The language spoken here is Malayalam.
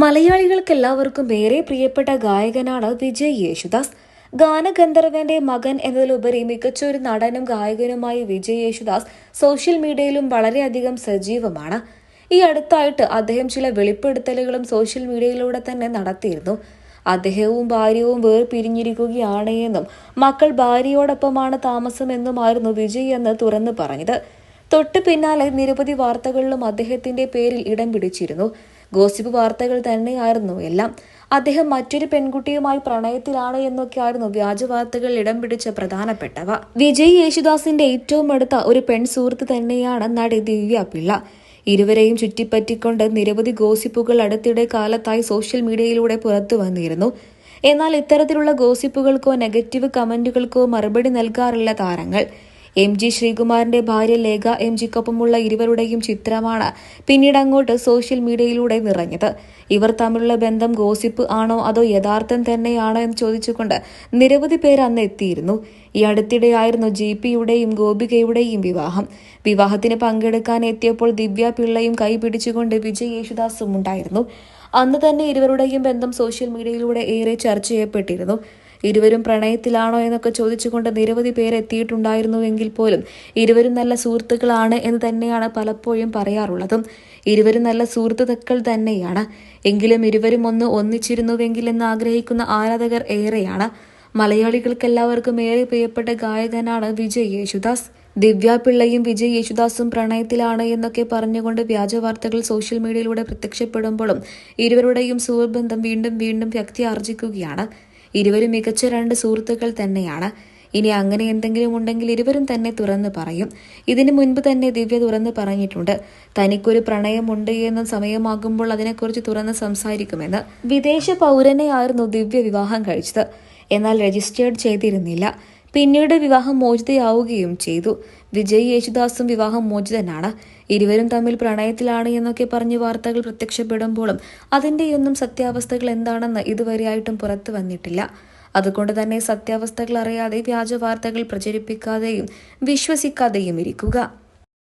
മലയാളികൾക്ക് എല്ലാവർക്കും ഏറെ പ്രിയപ്പെട്ട ഗായകനാണ് വിജയ് യേശുദാസ്. ഗാനഗന്ധർവന്റെ മകൻ എന്നതിലുപരി മികച്ച ഒരു നടനും ഗായകനുമായ വിജയ് യേശുദാസ് സോഷ്യൽ മീഡിയയിലും വളരെയധികം സജീവമാണ്. ഈ അടുത്തായിട്ട് അദ്ദേഹം ചില വെളിപ്പെടുത്തലുകളും സോഷ്യൽ മീഡിയയിലൂടെ തന്നെ നടത്തിയിരുന്നു. അദ്ദേഹവും ഭാര്യവും വേർപിരിഞ്ഞിരിക്കുകയാണ് എന്നും മക്കൾ ഭാര്യയോടൊപ്പമാണ് താമസമെന്നുമായിരുന്നു വിജയ് എന്ന് തുറന്നു പറഞ്ഞത്. തൊട്ടു പിന്നാലെ നിരവധി വാർത്തകളിലും അദ്ദേഹത്തിന്റെ പേരിൽ ഇടം പിടിച്ചിരുന്നു. ഗോസിപ്പ് വാർത്തകൾ തന്നെയായിരുന്നു. എല്ലാം അദ്ദേഹം മറ്റൊരു പെൺകുട്ടിയുമായി പ്രണയത്തിലാണ് എന്നൊക്കെയായിരുന്നു വ്യാജ വാർത്തകൾ ഇടം പിടിച്ച പ്രധാനപ്പെട്ടവ. വിജയ് യേശുദാസിന്റെ ഏറ്റവും അടുത്ത ഒരു പെൺ സുഹൃത്ത് തന്നെയാണ് നടി ദിവ്യ പിള്ള. ഇരുവരെയും ചുറ്റിപ്പറ്റിക്കൊണ്ട് നിരവധി ഗോസിപ്പുകൾ അടുത്തിടെ കാലത്തായി സോഷ്യൽ മീഡിയയിലൂടെ പുറത്തു വന്നിരുന്നു. എന്നാൽ ഇത്തരത്തിലുള്ള ഗോസിപ്പുകൾക്കോ നെഗറ്റീവ് കമന്റുകൾക്കോ മറുപടി നൽകാറില്ല താരങ്ങൾ. എം ജി ശ്രീകുമാറിന്റെ ഭാര്യ ലേഖ എം ജിക്കൊപ്പമുള്ള ഇരുവരുടെയും ചിത്രമാണ് പിന്നീട് അങ്ങോട്ട് സോഷ്യൽ മീഡിയയിലൂടെ നിറഞ്ഞത്. ഇവർ തമ്മിലുള്ള ബന്ധം ഗോസിപ്പ് ആണോ അതോ യഥാർത്ഥം തന്നെയാണോ എന്ന് ചോദിച്ചുകൊണ്ട് നിരവധി പേർ അന്ന് എത്തിയിരുന്നു. ഈ അടുത്തിടെയായിരുന്നു ജി പിയുടെയും ഗോപികയുടെയും വിവാഹം. വിവാഹത്തിന് പങ്കെടുക്കാൻ എത്തിയപ്പോൾ ദിവ്യ പിള്ളയും കൈപിടിച്ചുകൊണ്ട് വിജയ് യേശുദാസും ഉണ്ടായിരുന്നു. അന്ന് തന്നെ ഇരുവരുടെയും ബന്ധം സോഷ്യൽ മീഡിയയിലൂടെ ഏറെ ചർച്ച ചെയ്യപ്പെട്ടിരുന്നു. ഇരുവരും പ്രണയത്തിലാണോ എന്നൊക്കെ ചോദിച്ചുകൊണ്ട് നിരവധി പേരെത്തിയിട്ടുണ്ടായിരുന്നുവെങ്കിൽ പോലും ഇരുവരും നല്ല സുഹൃത്തുക്കളാണ് എന്ന് തന്നെയാണ് പലപ്പോഴും പറയാറുള്ളതും. ഇരുവരും നല്ല സുഹൃത്തുക്കൾ തന്നെയാണ്. എങ്കിലും ഇരുവരും ഒന്ന് ഒന്നിച്ചിരുന്നുവെങ്കിൽ എന്ന് ആഗ്രഹിക്കുന്ന ആരാധകർ ഏറെയാണ്. മലയാളികൾക്കെല്ലാവർക്കും ഏറെ പ്രിയപ്പെട്ട ഗായകനാണ് വിജയ് യേശുദാസ്. ദിവ്യ പിള്ളയും വിജയ് യേശുദാസും പ്രണയത്തിലാണ് എന്നൊക്കെ പറഞ്ഞുകൊണ്ട് വ്യാജ വാർത്തകൾ സോഷ്യൽ മീഡിയയിലൂടെ പ്രത്യക്ഷപ്പെടുമ്പോഴും ഇരുവരുടെയും സുഹൃബന്ധം വീണ്ടും വീണ്ടും വ്യക്തി ആർജിക്കുകയാണ് ഇരുവരും മികച്ച രണ്ട് സുഹൃത്തുക്കൾ തന്നെയാണ്. ഇനി അങ്ങനെ എന്തെങ്കിലും ഉണ്ടെങ്കിൽ ഇരുവരും തന്നെ തുറന്നു പറയും. ഇതിനു മുൻപ് തന്നെ ദിവ്യ തുറന്നു പറഞ്ഞിട്ടുണ്ട്. തനിക്കൊരു പ്രണയമുണ്ട് എന്ന സമയമാകുമ്പോൾ അതിനെക്കുറിച്ച് തുറന്ന് സംസാരിക്കുമെന്ന്. വിദേശ പൗരനെയായിരുന്നു ദിവ്യ വിവാഹം കഴിച്ചത്. എന്നാൽ രജിസ്റ്റേർഡ് ചെയ്തിരുന്നില്ല. പിന്നീട് വിവാഹം മോചിതയാവുകയും ചെയ്തു. വിജയ് യേശുദാസും വിവാഹം മോചിതനാണ്. ഇരുവരും തമ്മിൽ പ്രണയത്തിലാണ് എന്നൊക്കെ പറഞ്ഞ് വാർത്തകൾ പ്രത്യക്ഷപ്പെടുമ്പോഴും അതിന്റെയൊന്നും സത്യാവസ്ഥകൾ എന്താണെന്ന് ഇതുവരെയായിട്ടും പുറത്തു വന്നിട്ടില്ല. അതുകൊണ്ട് തന്നെ സത്യാവസ്ഥകൾ അറിയാതെ വ്യാജ വാർത്തകൾ പ്രചരിപ്പിക്കാതെയും വിശ്വസിക്കാതെയും ഇരിക്കുക.